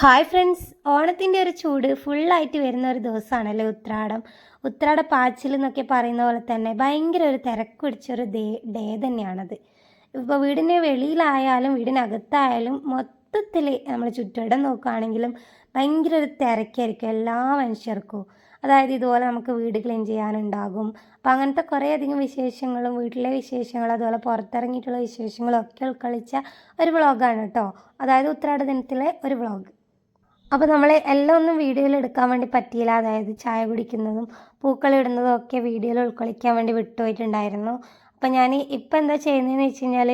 Hi friends. ഓണത്തിന്റെ ഒരു ചൂട് ഫുള്ളായിട്ട് വരുന്ന ഒരു ദിവസമാണല്ലോ ഉത്രാടം. ഉത്രാട പാച്ചിൽ എന്നൊക്കെ പറയുന്ന പോലെ തന്നെ ഭയങ്കര ഒരു തിരക്ക് പിടിച്ചൊരു ഡേ ഡേ തന്നെയാണത്. ഇപ്പോൾ വീടിന് വെളിയിലായാലും വീടിനകത്തായാലും മൊത്തത്തിൽ നമ്മൾ ചുറ്റുവട്ടം നോക്കുകയാണെങ്കിലും ഭയങ്കര ഒരു തിരക്കായിരിക്കും എല്ലാ മനുഷ്യർക്കും. അതായത് ഇതുപോലെ നമുക്ക് വീട് ക്ലീൻ ചെയ്യാനുണ്ടാകും. അപ്പോൾ അങ്ങനത്തെ കുറേയധികം വിശേഷങ്ങളും വീട്ടിലെ വിശേഷങ്ങളും അതുപോലെ പുറത്തിറങ്ങിയിട്ടുള്ള വിശേഷങ്ങളും ഒക്കെ ഉൾക്കൊള്ളിച്ച ഒരു വ്ളോഗാണ് കേട്ടോ. അതായത് ഉത്രാട ദിനത്തിലെ ഒരു വ്ളോഗ്. അപ്പോൾ നമ്മൾ എല്ലാം ഒന്നും വീഡിയോയിൽ എടുക്കാൻ വേണ്ടി പറ്റിയില്ല. അതായത് ചായ കുടിക്കുന്നതും പൂക്കളിടുന്നതും ഒക്കെ വീഡിയോയിൽ ഉൾക്കൊള്ളിക്കാൻ വേണ്ടി വിട്ടുപോയിട്ടുണ്ടായിരുന്നു. അപ്പോൾ ഞാൻ ഇപ്പം എന്താ ചെയ്യുന്നതെന്ന് വെച്ച് കഴിഞ്ഞാൽ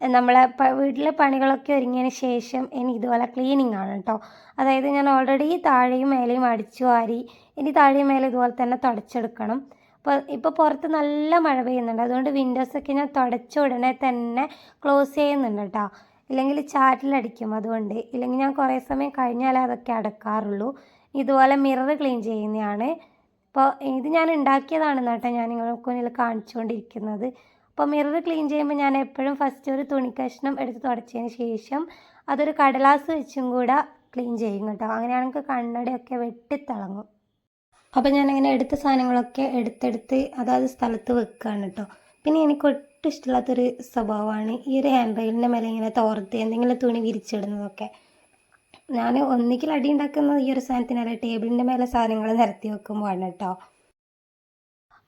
നമ്മളെ വീട്ടിലെ പണികളൊക്കെ ഒരുങ്ങിയതിന് ശേഷം ഇനി ഇതുപോലെ ക്ലീനിങ് ആണ് കേട്ടോ അതായത് ഞാൻ ഓൾറെഡി താഴെയും മേലെയും അടിച്ചു വാരി ഇനി താഴെയും മേലെ ഇതുപോലെ തന്നെ തുടച്ചെടുക്കണം. അപ്പോൾ ഇപ്പോൾ പുറത്ത് നല്ല മഴ പെയ്യുന്നുണ്ട്. അതുകൊണ്ട് വിൻഡോസൊക്കെ ഞാൻ തുടച്ച ഉടനെ തന്നെ ക്ലോസ് ചെയ്യുന്നുണ്ട് കേട്ടോ ഇല്ലെങ്കിൽ ചാറ്റിലടിക്കും അതുകൊണ്ട്. ഇല്ലെങ്കിൽ ഞാൻ കുറേ സമയം കഴിഞ്ഞാലേ അതൊക്കെ അടക്കാറുള്ളൂ. ഇതുപോലെ മിറർ ക്ലീൻ ചെയ്യുന്നതാണ് അപ്പോൾ ഇത് ഞാൻ ഉണ്ടാക്കിയതാണ് കേട്ടോ ഞാൻ നിങ്ങൾക്ക് മുന്നിൽ കാണിച്ചുകൊണ്ടിരിക്കുന്നത്. അപ്പോൾ മിറർ ക്ലീൻ ചെയ്യുമ്പോൾ ഞാൻ എപ്പോഴും ഫസ്റ്റ് ഒരു തുണി കഷ്ണം എടുത്ത് തുടച്ചതിന് ശേഷം അതൊരു കടലാസ് വെച്ചും കൂടെ ക്ലീൻ ചെയ്യും കേട്ടോ. അങ്ങനെയാണെങ്കിൽ കണ്ണടയൊക്കെ വെട്ടിത്തിളങ്ങും. അപ്പോൾ ഞാനങ്ങനെ എടുത്ത സാധനങ്ങളൊക്കെ എടുത്തെടുത്ത് അതാത് സ്ഥലത്ത് വെക്കുകയാണ് കേട്ടോ. പിന്നെ എനിക്ക് ഒട്ടും ഇഷ്ടമില്ലാത്തൊരു സ്വഭാവമാണ് ഈ ഒരു ഹാൻഡ് റെയിലിന്റെ മേലെ ഇങ്ങനെ തോർത്ത് എന്തെങ്കിലും തുണി വിരിച്ചിടുന്നതൊക്കെ. ഞാൻ ഒന്നിക്കൽ അടി ഉണ്ടാക്കുന്നത് ഈ ഒരു സാധനത്തിനല്ല ടേബിളിന്റെ മേലെ സാധനങ്ങൾ നിരത്തി വെക്കുമ്പോഴാണ് കേട്ടോ.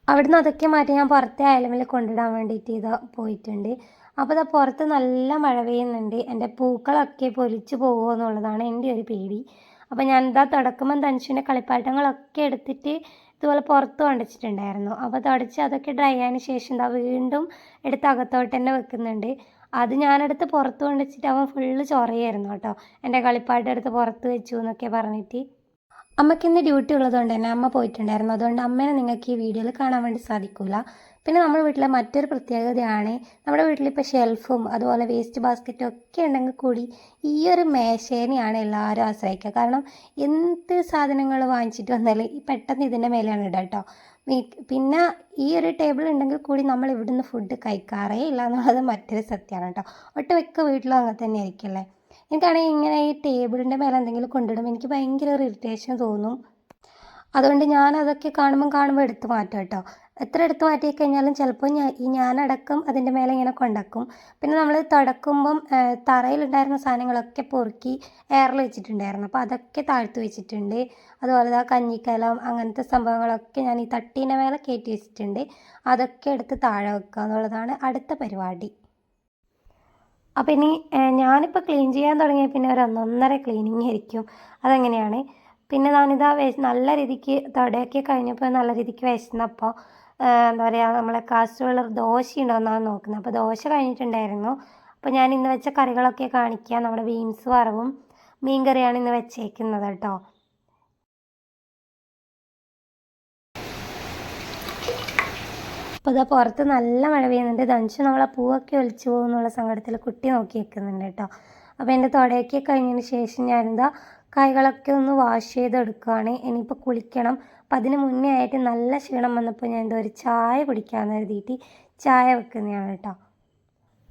അവിടുന്ന് അതൊക്കെ മാറ്റി ഞാൻ പുറത്തെ അയലമിൽ കൊണ്ടിടാൻ വേണ്ടിയിട്ട് ഇത് പോയിട്ടുണ്ട്. അപ്പോൾ ഇതാ പുറത്ത് നല്ല മഴ പെയ്യുന്നുണ്ട്. എന്റെ പൂക്കളൊക്കെ പൊലിച്ചു പോകുമോ എന്നുള്ളതാണ് എന്റെ ഒരു പേടി. അപ്പോൾ ഞാൻ എന്താ തുടക്കുമ്പം തനുഷിന്റെ കളിപ്പാട്ടങ്ങളൊക്കെ എടുത്തിട്ട് ഇതുപോലെ പുറത്ത് കൊണ്ടുവച്ചിട്ടുണ്ടായിരുന്നു. അപ്പോൾ തുടച്ച് അതൊക്കെ ഡ്രൈ ആയതിന് ശേഷം എന്താ വീണ്ടും എടുത്ത് അകത്തോട്ട് തന്നെ വെക്കുന്നുണ്ട്. അത് ഞാനെടുത്ത് പുറത്ത് കൊണ്ടുവച്ചിട്ട് അവൻ ഫുള്ള് ചൊറയായിരുന്നു കേട്ടോ. എന്റെ കളിപ്പാട്ടം എടുത്ത് പുറത്ത് വെച്ചു എന്നൊക്കെ പറഞ്ഞിട്ട്. അമ്മയ്ക്ക് ഇന്ന് ഡ്യൂട്ടി ഉള്ളതുകൊണ്ട് തന്നെ അമ്മ പോയിട്ടുണ്ടായിരുന്നു. അതുകൊണ്ട് അമ്മേനെ നിങ്ങൾക്ക് ഈ വീഡിയോയിൽ കാണാൻ വേണ്ടി സാധിക്കില്ല പിന്നെ നമ്മുടെ വീട്ടിലെ മറ്റൊരു പ്രത്യേകതയാണ് നമ്മുടെ വീട്ടിലിപ്പോൾ ഷെൽഫും അതുപോലെ വേസ്റ്റ് ബാസ്ക്കറ്റും ഒക്കെ ഉണ്ടെങ്കിൽ കൂടി ഈ ഒരു മേശേനെയാണ് എല്ലാവരും ആശ്രയിക്കുക. കാരണം എന്ത് സാധനങ്ങൾ വാങ്ങിച്ചിട്ട് വന്നാലും പെട്ടെന്ന് ഇതിന്റെ മേലെയാണ് ഇടുക കേട്ടോ. പിന്നെ ഈ ഒരു ടേബിൾ ഉണ്ടെങ്കിൽ കൂടി നമ്മൾ ഇവിടുന്ന് ഫുഡ് കഴിക്കാറേ ഇല്ല എന്നുള്ളത് മറ്റൊരു സത്യമാണ് കേട്ടോ. ഒട്ടുമിക്ക വീട്ടിലും അങ്ങനെ തന്നെ ആയിരിക്കില്ലേ എനിക്കാണെങ്കിൽ ഇങ്ങനെ ഈ ടേബിളിന്റെ മേലെ എന്തെങ്കിലും കൊണ്ടിടും എനിക്ക് ഭയങ്കര ഒരു ഇറിറ്റേഷൻ തോന്നും. അതുകൊണ്ട് ഞാൻ അതൊക്കെ കാണുമ്പോൾ കാണുമ്പോൾ എടുത്ത് മാറ്റും കേട്ടോ. എത്ര എടുത്ത് മാറ്റി കഴിഞ്ഞാലും ചിലപ്പോൾ ഞാൻ ഈ ഞാനടക്കം അതിന്റെ മേലെ ഇങ്ങനെ കൊണ്ടാക്കും. പിന്നെ നമ്മൾ തുടക്കുമ്പം തറയിലുണ്ടായിരുന്ന സാധനങ്ങളൊക്കെ പൊറുക്കി എയറിൽ വെച്ചിട്ടുണ്ടായിരുന്നു. അപ്പോൾ അതൊക്കെ താഴ്ത്തി വെച്ചിട്ടുണ്ട്. അതുപോലെ ആ കഞ്ഞിക്കലം അങ്ങനത്തെ സംഭവങ്ങളൊക്കെ ഞാൻ ഈ തട്ടീന്റെ മേലെ കയറ്റി വെച്ചിട്ടുണ്ട്. അതൊക്കെ എടുത്ത് താഴെ വെക്കുക എന്നുള്ളതാണ് അടുത്ത പരിപാടി. അപ്പോൾ ഇനി ഞാനിപ്പോൾ ക്ലീൻ ചെയ്യാൻ തുടങ്ങിയ പിന്നെ ഒരു ഒന്നൊന്നര ക്ലീനിങ് ആയിരിക്കും. അതെങ്ങനെയാണ്? പിന്നെ ഞാനിതാ വിശ നല്ല രീതിക്ക് തുടയൊക്കെ കഴിഞ്ഞപ്പോൾ നല്ല രീതിക്ക് വിശന്നപ്പോൾ എന്താ പറയുക നമ്മളെ കാസ്റ്റുള്ള ദോശ ഉണ്ടോയെന്നാണ് നോക്കുന്നത്. അപ്പോൾ ദോശ കഴിഞ്ഞിട്ടുണ്ടായിരുന്നു. അപ്പോൾ ഞാൻ ഇന്ന് വെച്ച കറികളൊക്കെ കാണിക്കാം. നമ്മുടെ ബീൻസ് വറവും മീൻ കറിയാണ് ഇന്ന് വെച്ചേക്കുന്നത് കേട്ടോ. അപ്പോൾ ഇതാ പുറത്ത് നല്ല മഴ പെയ്യുന്നുണ്ട്. ധനുഷ് നമ്മളെ പൂവൊക്കെ ഒലിച്ചു പോകുന്നുള്ള സങ്കടത്തിൽ കുട്ടി നോക്കി വെക്കുന്നുണ്ട് കേട്ടോ. അപ്പോൾ എന്റെ തുടയൊക്കെ കഴിഞ്ഞതിന് ശേഷം ഞാനെന്താ കൈകളൊക്കെ ഒന്ന് വാഷ് ചെയ്തെടുക്കുകയാണ് ഇനിയിപ്പോൾ കുളിക്കണം. അപ്പം അതിന് മുന്നേ ആയിട്ട് നല്ല ക്ഷീണം വന്നപ്പോൾ ഞാൻ എന്തോ ഒരു ചായ കുടിക്കാമെന്ന് കരുതിയിട്ട് ചായ വെക്കുന്നതാണ് കേട്ടോ.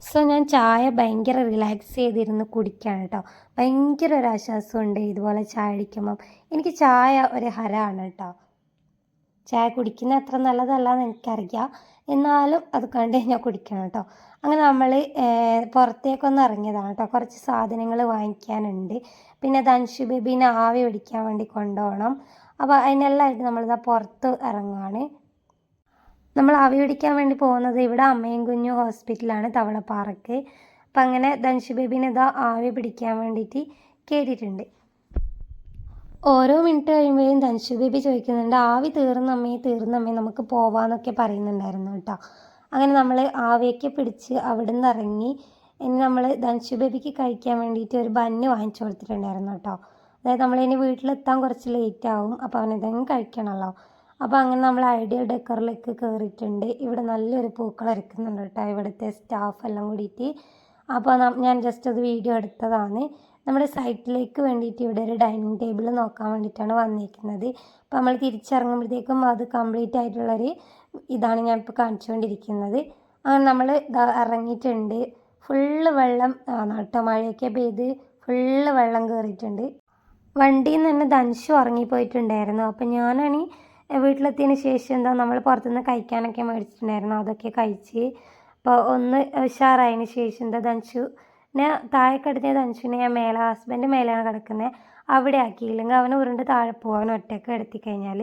സോ ഞാൻ ചായ ഭയങ്കര റിലാക്സ് ചെയ്തിരുന്ന് കുടിക്കുകയാണ് കേട്ടോ. ഭയങ്കര ഒരു ആശ്വാസമുണ്ട് ഇതുപോലെ ചായ അടിക്കുമ്പം എനിക്ക് ചായ ഒരു ഹരമാണ് കേട്ടോ. ചായ കുടിക്കുന്ന അത്ര നല്ലതല്ല എന്ന് എനിക്കറിയാം. എന്നാലും അത് കണ്ട് ഞാൻ കുടിക്കണം കേട്ടോ അങ്ങനെ നമ്മൾ പുറത്തേക്കൊന്ന് ഇറങ്ങിയതാണ് കേട്ടോ കുറച്ച് സാധനങ്ങൾ വാങ്ങിക്കാനുണ്ട്. പിന്നെ ധൻഷു ബേബീനെ ആവി പിടിക്കാൻ വേണ്ടി കൊണ്ടുപോകണം. അപ്പോൾ അതിനെല്ലാമായിട്ട് നമ്മളിതാ പുറത്ത് ഇറങ്ങുകയാണ് നമ്മൾ ആവി പിടിക്കാൻ വേണ്ടി പോകുന്നത് ഇവിടെ അമ്മയും കുഞ്ഞു ഹോസ്പിറ്റലാണ് തവളപ്പാറക്ക്. അപ്പം അങ്ങനെ ധൻഷു ബേബീനെ ഇതാ ആവി പിടിക്കാൻ വേണ്ടിയിട്ട് കയറ്റിയിട്ടുണ്ട് ഓരോ മിനിറ്റ് കഴിയുമ്പോഴും ധനുഷ് ബേബി ചോദിക്കുന്നുണ്ട് ആവി തീർന്നമ്മേ തീർന്നമ്മേ നമുക്ക് പോവാന്നൊക്കെ പറയുന്നുണ്ടായിരുന്നു കേട്ടോ. അങ്ങനെ നമ്മൾ ആവിയൊക്കെ പിടിച്ച് അവിടെ നിന്ന് ഇറങ്ങി ഇനി നമ്മൾ ധനുഷ് ബേബിക്ക് കഴിക്കാൻ വേണ്ടിയിട്ട് ഒരു ബന്ന് വാങ്ങിച്ചു കൊടുത്തിട്ടുണ്ടായിരുന്നു കേട്ടോ. അതായത് നമ്മളിനി വീട്ടിലെത്താൻ കുറച്ച് ലേറ്റ് ആവും അപ്പോൾ അവനെന്തെങ്കിലും കഴിക്കണമല്ലോ അപ്പോൾ അങ്ങനെ നമ്മൾ ഐഡിയൽ ഡെക്കറിലേക്ക് കയറിയിട്ടുണ്ട് ഇവിടെ നല്ലൊരു പൂക്കൾ ഇറക്കുന്നുണ്ട് കേട്ടോ ഇവിടുത്തെ സ്റ്റാഫ് എല്ലാം കൂടിയിട്ട്. അപ്പോൾ ഞാൻ ജസ്റ്റ് അത് വീഡിയോ എടുത്തതാണ്. നമ്മുടെ സൈറ്റിലേക്ക് വേണ്ടിയിട്ട് ഇവിടെ ഒരു ഡൈനിങ് ടേബിൾ നോക്കാൻ വേണ്ടിയിട്ടാണ് വന്നിരിക്കുന്നത്. അപ്പോൾ നമ്മൾ തിരിച്ചിറങ്ങുമ്പോഴത്തേക്കും അത് കംപ്ലീറ്റ് ആയിട്ടുള്ളൊരു ഇതാണ് ഞാൻ ഇപ്പോൾ കാണിച്ചുകൊണ്ടിരിക്കുന്നത് അങ്ങനെ നമ്മൾ ഇറങ്ങിയിട്ടുണ്ട്. ഫുള്ള് വെള്ളം നട്ട മഴയൊക്കെ പെയ്ത് ഫുള്ള് വെള്ളം കയറിയിട്ടുണ്ട്. വണ്ടിയിൽ നിന്ന് തന്നെ ധനുഷ് ഉറങ്ങിപ്പോയിട്ടുണ്ടായിരുന്നു. അപ്പം ഞാനാണ് വീട്ടിലെത്തിയതിന് ശേഷം എന്താ നമ്മൾ പുറത്തുനിന്ന് കഴിക്കാനൊക്കെ മേടിച്ചിട്ടുണ്ടായിരുന്നു. അതൊക്കെ കഴിച്ച്. അപ്പോൾ ഒന്ന് ഉഷാറായതിന് ശേഷം എന്താ ധനുഷു ഞാൻ താഴെ കിടത്തിയ ധനുഷിനെ ഞാൻ മേലെ ഹസ്ബൻഡ് മേലെയാണ് കിടക്കുന്നത് അവിടെ ആക്കിയില്ലെങ്കിൽ അവന് ഉരുണ്ട് താഴെ പോകും അവൻ ഒറ്റയ്ക്ക് കിടത്തി കഴിഞ്ഞാൽ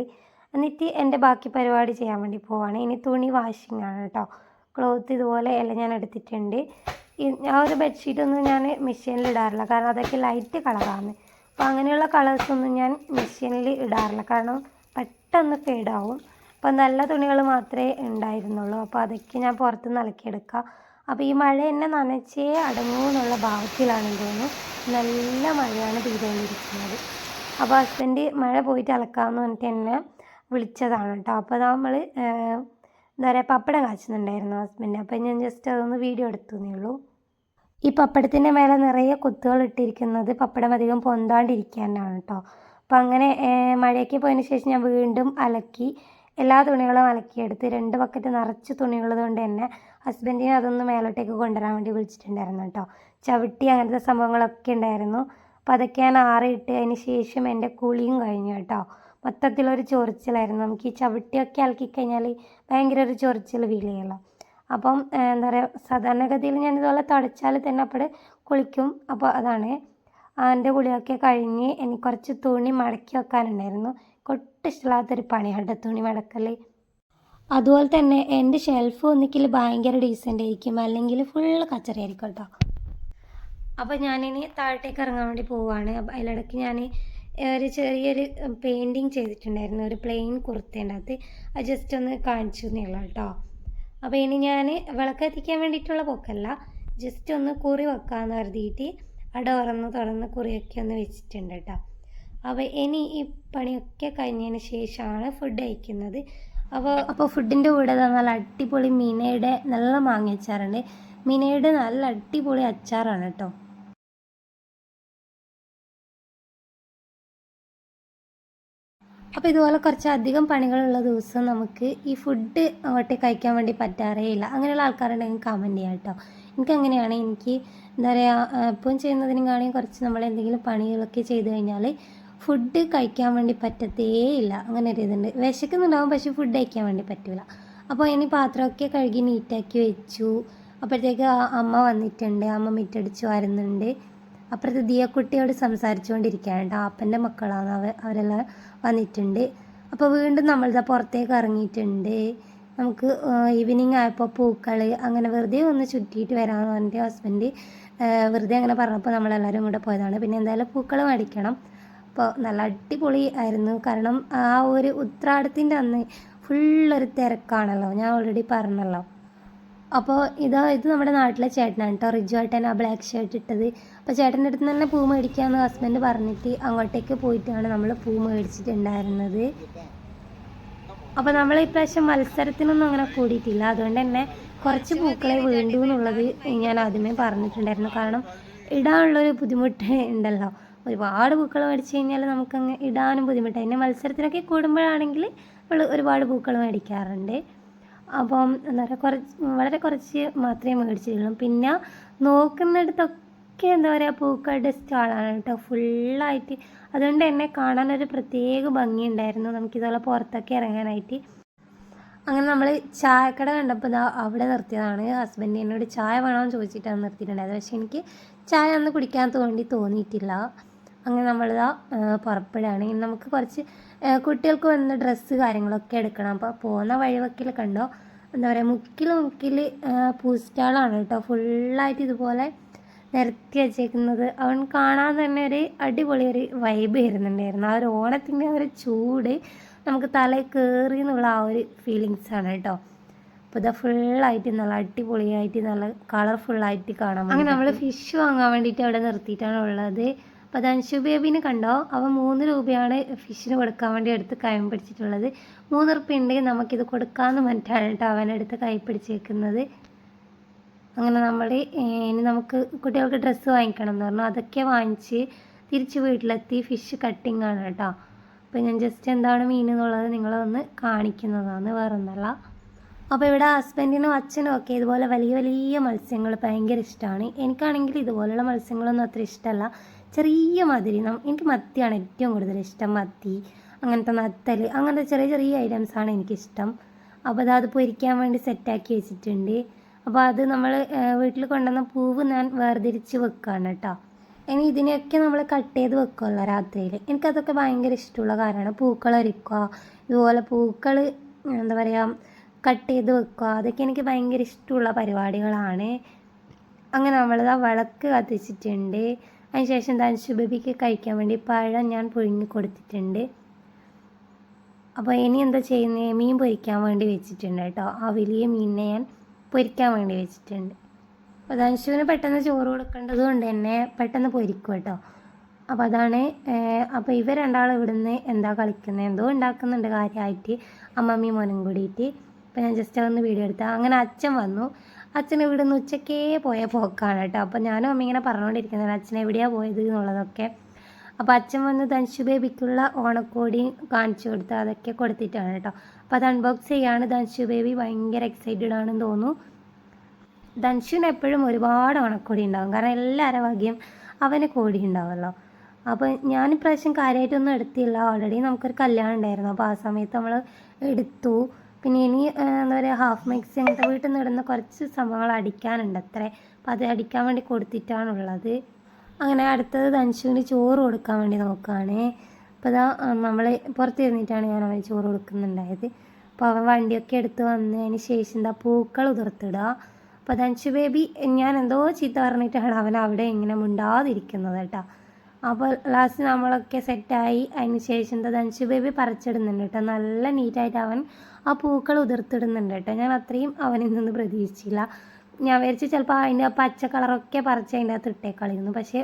എന്നിട്ട് എന്റെ ബാക്കി പരിപാടി ചെയ്യാൻ വേണ്ടി പോവാണ്. ഇനി തുണി വാഷിംഗ് ആണ് കേട്ടോ. ക്ലോത്ത് ഇതുപോലെ എല്ലാം ഞാൻ എടുത്തിട്ടുണ്ട്. ആ ഒരു ബെഡ്ഷീറ്റൊന്നും ഞാൻ മെഷീനിൽ ഇടാറില്ല. കാരണം അതൊക്കെ ലൈറ്റ് കളറാണ് അപ്പോൾ അങ്ങനെയുള്ള കളേഴ്സൊന്നും ഞാൻ മെഷീനിൽ ഇടാറില്ല. കാരണം പെട്ടെന്ന് ഫെയ്ഡാവും അപ്പോൾ നല്ല തുണികൾ മാത്രമേ ഉണ്ടായിരുന്നുള്ളൂ. അപ്പോൾ അതൊക്കെ ഞാൻ പുറത്ത് അലക്കിയെടുക്കുക അപ്പോൾ ഈ മഴ എന്നെ നനച്ചേ അടങ്ങൂ എന്നുള്ള ഭാവത്തിലാണെന്ന് തോന്നുന്നു. നല്ല മഴയാണ് പെയ്തുകൊണ്ടിരിക്കുന്നത്. അപ്പോൾ ഹസ്ബൻഡ് മഴ പോയിട്ട് അലക്കാമെന്ന് പറഞ്ഞിട്ട് എന്നെ വിളിച്ചതാണ് കേട്ടോ. അപ്പോൾ നമ്മൾ എന്താ പറയുക പപ്പടം കാച്ചുന്നുണ്ടായിരുന്നു ഹസ്ബൻഡ് അപ്പോൾ ഞാൻ ജസ്റ്റ് അതൊന്ന് വീഡിയോ എടുത്തു എന്നേ ഉള്ളൂ. ഈ പപ്പടത്തിന്റെ മേലെ നിറയെ കുത്തുകൾ ഇട്ടിരിക്കുന്നത് പപ്പടം അധികം പൊന്താണ്ടിരിക്കാനാണ് കേട്ടോ. അപ്പോൾ അങ്ങനെ മഴയൊക്കെ പോയതിന് ശേഷം ഞാൻ വീണ്ടും അലക്കി എല്ലാ തുണികളും അലക്കിയെടുത്ത് രണ്ട് ബക്കറ്റ് നിറച്ച് തുണിയുള്ളത് കൊണ്ട് തന്നെ ഹസ്ബൻഡിനെ അതൊന്ന് മേലോട്ടേക്ക് കൊണ്ടുവരാൻ വേണ്ടി വിളിച്ചിട്ടുണ്ടായിരുന്നു കേട്ടോ. ചവിട്ടി അങ്ങനത്തെ സംഭവങ്ങളൊക്കെ ഉണ്ടായിരുന്നു. അപ്പോൾ അതൊക്കെ ഞാൻ ആറിയിട്ട് അതിന് ശേഷം എന്റെ കുളിയും കഴിഞ്ഞു കേട്ടോ. മൊത്തത്തിലൊരു ചൊറിച്ചിലായിരുന്നു. നമുക്ക് ഈ ചവിട്ടിയൊക്കെ അലക്കി കഴിഞ്ഞാൽ ഭയങ്കര ഒരു ചൊറിച്ചിൽ ഫീൽ ചെയ്യല്ലോ അപ്പം എന്താ പറയുക സാധാരണഗതിയിൽ ഞാൻ ഇതുപോലെ തുടച്ചാൽ തന്നെ അപ്പോൾ കുളിക്കും. അപ്പോൾ അതാണ്. എന്റെ കുളിയൊക്കെ കഴിഞ്ഞ് എനിക്ക് കുറച്ച് തുണി മടക്കി വെക്കാനുണ്ടായിരുന്നു. ഒട്ടും ഇഷ്ടമില്ലാത്തൊരു പണിയാണ് തുണി മടക്കൽ അതുപോലെ തന്നെ എന്റെ ഷെൽഫ് ഒന്നിക്കിൽ ഭയങ്കര ഡീസന്റ് ആയിരിക്കും. അല്ലെങ്കിൽ ഫുള്ള് കച്ചറയായിരിക്കും കേട്ടോ. അപ്പോൾ ഞാനിനി താഴത്തേക്ക് ഇറങ്ങാൻ വേണ്ടി പോവുകയാണ് അതിലിടയ്ക്ക് ഞാൻ ഒരു ചെറിയൊരു പെയിന്റിങ് ചെയ്തിട്ടുണ്ടായിരുന്നു. ഒരു പ്ലെയിൻ കുർത്തേന്റെ അകത്ത്. അത് ജസ്റ്റ് ഒന്ന് കാണിച്ചു എന്നുള്ളൂ കേട്ടോ. അപ്പോൾ ഇനി ഞാൻ വിളക്കെത്തിക്കാൻ വേണ്ടിയിട്ടുള്ള പൊക്കല്ല. ജസ്റ്റ് ഒന്ന് കുറി വെക്കാമെന്ന് കരുതിയിട്ട് അട ഡോറന്ന് തുറന്ന് കുറിയൊക്കെ ഒന്ന് വെച്ചിട്ടുണ്ട് കേട്ടോ. അപ്പോൾ ഇനി ഈ പണിയൊക്കെ കഴിഞ്ഞതിന് ശേഷമാണ് ഫുഡ് കഴിക്കുന്നത്. അപ്പോൾ അപ്പോൾ ഫുഡിന്റെ കൂടെ നല്ല അടിപൊളി മീനയുടെ നല്ല മാങ്ങ അച്ചാറുണ്ട്. മീനയുടെ നല്ല അടിപൊളി അച്ചാറാണ് കേട്ടോ. അപ്പോൾ ഇതുപോലെ കുറച്ച് അധികം പണികളുള്ള ദിവസം നമുക്ക് ഈ ഫുഡ് അങ്ങോട്ട് കഴിക്കാൻ വേണ്ടി പറ്റാറേ ഇല്ല. അങ്ങനെയുള്ള ആൾക്കാരുണ്ടെങ്കിൽ കമന്റ് ചെയ്യാം കേട്ടോ. എനിക്ക് അങ്ങനെയാണ് എനിക്ക് എന്താ പറയുക എപ്പോഴും ചെയ്യുന്നതിനും കാണി കുറച്ച് നമ്മൾ എന്തെങ്കിലും പണികളൊക്കെ ചെയ്ത് കഴിഞ്ഞാൽ ഫുഡ് കഴിക്കാൻ വേണ്ടി പറ്റത്തേ ഇല്ല അങ്ങനെ ഒരു ഇതുണ്ട്. വിശക്കുന്നുണ്ടാവും പക്ഷെ ഫുഡ് കഴിക്കാൻ വേണ്ടി പറ്റില്ല അപ്പോൾ ഇനി പാത്രമൊക്കെ കഴുകി നീറ്റാക്കി വെച്ചു. അപ്പോഴത്തേക്ക് അമ്മ വന്നിട്ടുണ്ട്. അമ്മ മിറ്റടിച്ച് വരുന്നുണ്ട്. അപ്പുറത്ത് ദിയക്കുട്ടിയോട് സംസാരിച്ചുകൊണ്ടിരിക്കുകയാണ് കേട്ടോ. അപ്പന്റെ മക്കളാണ് അവ അവരെല്ലാം വന്നിട്ടുണ്ട്. അപ്പോൾ വീണ്ടും നമ്മളിതാ പുറത്തേക്ക് ഇറങ്ങിയിട്ടുണ്ട്. നമുക്ക് ഈവനിങ് ആയപ്പോൾ പൂക്കൾ അങ്ങനെ വെറുതെ ഒന്ന് ചുറ്റിയിട്ട് വരാമെന്ന് പറഞ്ഞിട്ട് ഹസ്ബൻഡ് വെറുതെ അങ്ങനെ പറഞ്ഞപ്പോൾ നമ്മളെല്ലാവരും കൂടെ പോയതാണ്. പിന്നെ എന്തായാലും പൂക്കൾ മേടിക്കണം. അപ്പോൾ നല്ല അടിപൊളി ആയിരുന്നു. കാരണം ആ ഒരു ഉത്രാടത്തിന്റെ അന്ന് ഫുള്ളൊരു തിരക്കാണല്ലോ. ഞാൻ ഓൾറെഡി പറഞ്ഞല്ലോ. അപ്പോൾ ഇതാ ഇത് നമ്മുടെ നാട്ടിലെ ചേട്ടനാണ് കേട്ടോ. റിജു ഏട്ടൻ ആ ബ്ലാക്ക് ഷർട്ട് ഇട്ടത്. അപ്പോൾ ചേട്ടന്റെ അടുത്ത് തന്നെ പൂ മേടിക്കാമെന്ന് ഹസ്ബൻഡ് പറഞ്ഞിട്ട് അങ്ങോട്ടേക്ക് പോയിട്ടാണ് നമ്മൾ പൂ മേടിച്ചിട്ടുണ്ടായിരുന്നത്. അപ്പോൾ നമ്മൾ ഇപ്രാവശ്യം മത്സരത്തിനൊന്നും അങ്ങനെ കൂടിയിട്ടില്ല. അതുകൊണ്ട് തന്നെ കുറച്ച് പൂക്കളെ വേണ്ടൂ എന്നുള്ളത് ഞാൻ ആദ്യമേ പറഞ്ഞിട്ടുണ്ടായിരുന്നു. കാരണം ഇടാനുള്ളൊരു ബുദ്ധിമുട്ട് ഉണ്ടല്ലോ. ഒരുപാട് പൂക്കൾ മേടിച്ച് കഴിഞ്ഞാൽ നമുക്കങ്ങ് ഇടാനും ബുദ്ധിമുട്ടാണ് പിന്നെ മത്സരത്തിനൊക്കെ കൂടുമ്പോഴാണെങ്കിൽ നമ്മൾ ഒരുപാട് പൂക്കൾ മേടിക്കാറുണ്ട്. അപ്പം എന്താ പറയുക കുറച്ച് വളരെ കുറച്ച് മാത്രമേ മേടിച്ചിട്ടുള്ളൂ. പിന്നെ നോക്കുന്നിടത്തൊക്കെ എന്താ പറയുക പൂക്കളുടെ സ്റ്റാളാണ് കേട്ടോ. ഫുള്ളായിട്ട് അതുകൊണ്ട് തന്നെ കാണാനൊരു പ്രത്യേക ഭംഗിയുണ്ടായിരുന്നു നമുക്കിതുപോലെ പുറത്തൊക്കെ ഇറങ്ങാനായിട്ട്. അങ്ങനെ നമ്മൾ ചായക്കട കണ്ടപ്പോൾ ഇതാ അവിടെ നിർത്തിയതാണ്. ഹസ്ബൻഡ് എന്നോട് ചായ വേണമെന്ന് ചോദിച്ചിട്ടാണ് നിർത്തിയിട്ടുണ്ടായത്. പക്ഷേ എനിക്ക് ചായ അന്ന് കുടിക്കാൻ തോന്നി തോന്നിയിട്ടില്ല. അങ്ങനെ നമ്മൾ ഇതാ പുറപ്പെടുകയാണ്. ഇനി നമുക്ക് കുറച്ച് കുട്ടികൾക്ക് വന്ന ഡ്രസ്സ് കാര്യങ്ങളൊക്കെ എടുക്കണം. അപ്പോൾ പോകുന്ന വഴിവക്കിൽ കണ്ടോ എന്താ പറയുക മുക്കിൽ മുക്കിൽ പൂസ്റ്റാളാണ് കേട്ടോ. ഫുള്ളായിട്ട് ഇതുപോലെ നിരത്തി വച്ചേക്കുന്നത്. അവൻ കാണാൻ തന്നെ ഒരു അടിപൊളി ഒരു വൈബ് വരുന്നുണ്ടായിരുന്നു. ആ ഒരു ഓണത്തിന്റെ ആ ഒരു ചൂട് നമുക്ക് തലയിൽ കയറി എന്നുള്ള ആ ഒരു ഫീലിങ്സ് ആണ് കേട്ടോ. അപ്പോൾ ഇതാ ഫുള്ളായിട്ട് നല്ല അടിപൊളിയായിട്ട് നല്ല കളർഫുള്ളായിട്ട് കാണാൻ അങ്ങനെ നമ്മൾ ഫിഷ് വാങ്ങാൻ വേണ്ടിയിട്ട് അവിടെ നിർത്തിയിട്ടാണ് ഉള്ളത്. അപ്പോൾ അൻഷു ബേബിനെ കണ്ടോ? അവൻ മൂന്ന് രൂപയാണ് ഫിഷിന് കൊടുക്കാൻ വേണ്ടി എടുത്ത് കൈ പിടിച്ചിട്ടുള്ളത്. മൂന്ന് റുപ്യ ഉണ്ടെങ്കിൽ നമുക്കിത് കൊടുക്കാമെന്ന് പറഞ്ഞിട്ടാണ് കേട്ടോ അവനെടുത്ത് കൈ പിടിച്ചേക്കുന്നത്. അങ്ങനെ നമ്മൾ ഇനി നമുക്ക് കുട്ടികൾക്ക് ഡ്രസ്സ് വാങ്ങിക്കണം എന്ന് പറഞ്ഞു. അതൊക്കെ വാങ്ങിച്ച് തിരിച്ച് വീട്ടിലെത്തി ഫിഷ് കട്ടിംഗ് ആണ് കേട്ടോ. അപ്പോൾ ഞാൻ ജസ്റ്റ് എന്താണ് മീൻ എന്നുള്ളത് നിങ്ങളെ ഒന്ന് കാണിക്കുന്നതാണ് വേറെ ഒന്നല്ല അപ്പോൾ ഇവിടെ ഹസ്ബൻഡിനും അച്ഛനും ഒക്കെ ഇതുപോലെ വലിയ വലിയ മത്സ്യങ്ങൾ ഭയങ്കര ഇഷ്ടമാണ് എനിക്കാണെങ്കിൽ ഇതുപോലെയുള്ള മത്സ്യങ്ങളൊന്നും അത്ര ഇഷ്ടമല്ല ചെറിയ മതിരി എനിക്ക് മത്തിയാണ് ഏറ്റവും കൂടുതൽ ഇഷ്ടം. മത്തി അങ്ങനത്തെ നത്തൽ അങ്ങനത്തെ ചെറിയ ചെറിയ ഐറ്റംസാണ് എനിക്കിഷ്ടം. അപ്പോൾ അത് അത് പൊരിക്കാൻ വേണ്ടി സെറ്റാക്കി വെച്ചിട്ടുണ്ട്. അപ്പോൾ അത് നമ്മൾ വീട്ടിൽ കൊണ്ടുവന്ന പൂവ് ഞാൻ വേർതിരിച്ച് വെക്കുകയാണ് കേട്ടോ ഇനി ഇതിനെയൊക്കെ നമ്മൾ കട്ട് ചെയ്ത് വെക്കുമല്ലോ രാത്രിയിൽ എനിക്കതൊക്കെ ഭയങ്കര ഇഷ്ടമുള്ള കാര്യമാണ്. പൂക്കൾ ഒരുക്കുക ഇതുപോലെ പൂക്കൾ എന്താ പറയുക കട്ട് ചെയ്ത് വെക്കുക. അതൊക്കെ എനിക്ക് ഭയങ്കര ഇഷ്ടമുള്ള പരിപാടികളാണ്. അങ്ങനെ ആ വിളക്ക് കത്തിച്ചിട്ടുണ്ട്. അതിനുശേഷം എന്താ ശുഭബിക്ക് കഴിക്കാൻ വേണ്ടി പഴം ഞാൻ പുഴുങ്ങി കൊടുത്തിട്ടുണ്ട്. അപ്പോൾ ഇനി എന്താ ചെയ്യുന്നത് മീൻ പൊരിക്കാൻ വേണ്ടി വെച്ചിട്ടുണ്ട് കേട്ടോ. ആ വലിയ മീനിനെ ഞാൻ പൊരിക്കാൻ വേണ്ടി വെച്ചിട്ടുണ്ട്. അപ്പോൾ ധനുഷുവിന് പെട്ടെന്ന് ചോറ് കൊടുക്കേണ്ടത് കൊണ്ട് തന്നെ പെട്ടെന്ന് പൊരിക്കും കേട്ടോ. അപ്പോൾ അതാണ് അപ്പോൾ ഇവർ രണ്ടാൾ ഇവിടുന്ന് എന്താ കളിക്കുന്നത്? എന്തോ ഉണ്ടാക്കുന്നുണ്ട് കാര്യമായിട്ട്. അമ്മമ്മയും മോനും കൂടിയിട്ട്. അപ്പോൾ ഞാൻ ജസ്റ്റ് അതൊന്ന് വീഡിയോ എടുത്താൽ അങ്ങനെ അച്ഛൻ വന്നു. അച്ഛൻ ഇവിടുന്ന് ഉച്ചക്കേ പോയ പോക്കാണ് കേട്ടോ. അപ്പോൾ ഞാനും അമ്മ ഇങ്ങനെ പറഞ്ഞുകൊണ്ടിരിക്കുന്നത് അച്ഛൻ എവിടെയാണ് പോയത് എന്നുള്ളതൊക്കെ. അപ്പോൾ അച്ഛൻ വന്ന് ധനുഷ് ബേബിക്കുള്ള ഓണക്കോടി കാണിച്ചു കൊടുത്ത് അതൊക്കെ കൊടുത്തിട്ടാണ് കേട്ടോ. അപ്പോൾ അത് അൺബോക്സ് ചെയ്യാണ്. ധനുഷ് ബേബി ഭയങ്കര എക്സൈറ്റഡ് ആണെന്ന് തോന്നുന്നു. ധനുഷിന് എപ്പോഴും ഒരുപാട് ഓണക്കോടി ഉണ്ടാകും കാരണം എല്ലാവരുടെ വകയും അവന് കോടി ഉണ്ടാവുമല്ലോ. അപ്പോൾ ഞാൻ ഇപ്രാവശ്യം കാര്യമായിട്ടൊന്നും എടുത്തില്ല. ഓൾറെഡി നമുക്കൊരു കല്യാണം ഉണ്ടായിരുന്നു. അപ്പോൾ ആ സമയത്ത് നമ്മൾ എടുത്തു. പിന്നെ ഇനി എന്താ പറയുക ഹാഫ് മിക്സി അങ്ങനത്തെ വീട്ടിൽ നിന്ന് ഇടുന്ന കുറച്ച് സംഭവങ്ങൾ അടിക്കാനുണ്ട് അത്രേ. അപ്പം അത് അടിക്കാൻ വേണ്ടി കൊടുത്തിട്ടാണുള്ളത്. അങ്ങനെ അടുത്തത് ധനുഷുവിന് ചോറ് കൊടുക്കാൻ വേണ്ടി നോക്കുകയാണ് അപ്പോൾ ഇതാ നമ്മൾ പുറത്തിരുന്നിട്ടാണ് ഞാൻ അവന് ചോറ് കൊടുക്കുന്നുണ്ടായത്. അപ്പോൾ അവൻ വണ്ടിയൊക്കെ എടുത്ത് വന്നതിന് ശേഷം എന്താ പൂക്കൾ ഉതിർത്തിടുക. അപ്പോൾ ധനുഷ് ബേബി ഞാൻ എന്തോ ചീത്ത പറഞ്ഞിട്ടാണ് അവൻ അവിടെ ഇങ്ങനെ മിണ്ടാതിരിക്കുന്നത് കേട്ടോ. അപ്പോൾ ലാസ്റ്റ് നമ്മളൊക്കെ സെറ്റായി അതിന് ശേഷം എന്താ ബേബി പറിച്ചിടുന്നുണ്ട് കേട്ടോ. നല്ല നീറ്റായിട്ട് അവൻ ആ പൂക്കൾ ഉതിർത്തിടുന്നുണ്ട് കേട്ടോ. ഞാൻ അത്രയും അവനിൽ നിന്ന് പ്രതീക്ഷിച്ചില്ല. ഞാൻ വിചാരിച്ചു ചിലപ്പോൾ അതിന്റെ പച്ച കളറൊക്കെ പറിച്ച് അതിന്റെ അകത്ത് ഇട്ടേക്കളിയിരുന്നു പക്ഷേ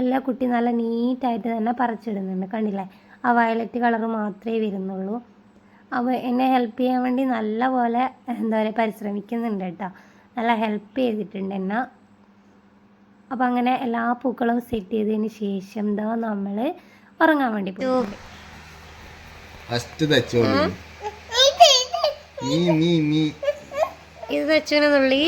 എല്ലാ കുട്ടി നല്ല നീറ്റായിട്ട് തന്നെ പറിച്ചിടുന്നുണ്ട്. കണ്ടില്ലേ? ആ വയലറ്റ് കളർ മാത്രമേ വരുന്നുള്ളൂ. അപ്പോൾ എന്നെ ഹെൽപ്പ് ചെയ്യാൻ വേണ്ടി നല്ല പോലെ എന്താ പറയുക പരിശ്രമിക്കുന്നുണ്ട് കേട്ടോ. നല്ല ഹെൽപ്പ് ചെയ്തിട്ടുണ്ട് എന്നെ. അപ്പോൾ അങ്ങനെ എല്ലാ പൂക്കളും സെറ്റ് ചെയ്തതിന് ശേഷം എന്താ നമ്മൾ ഉറങ്ങാൻ വേണ്ടി പോകും ഫസ്റ്റ് തച്ചോളൂ. നീ നീ നീ. ഇത് വെച്ചനുള്ളി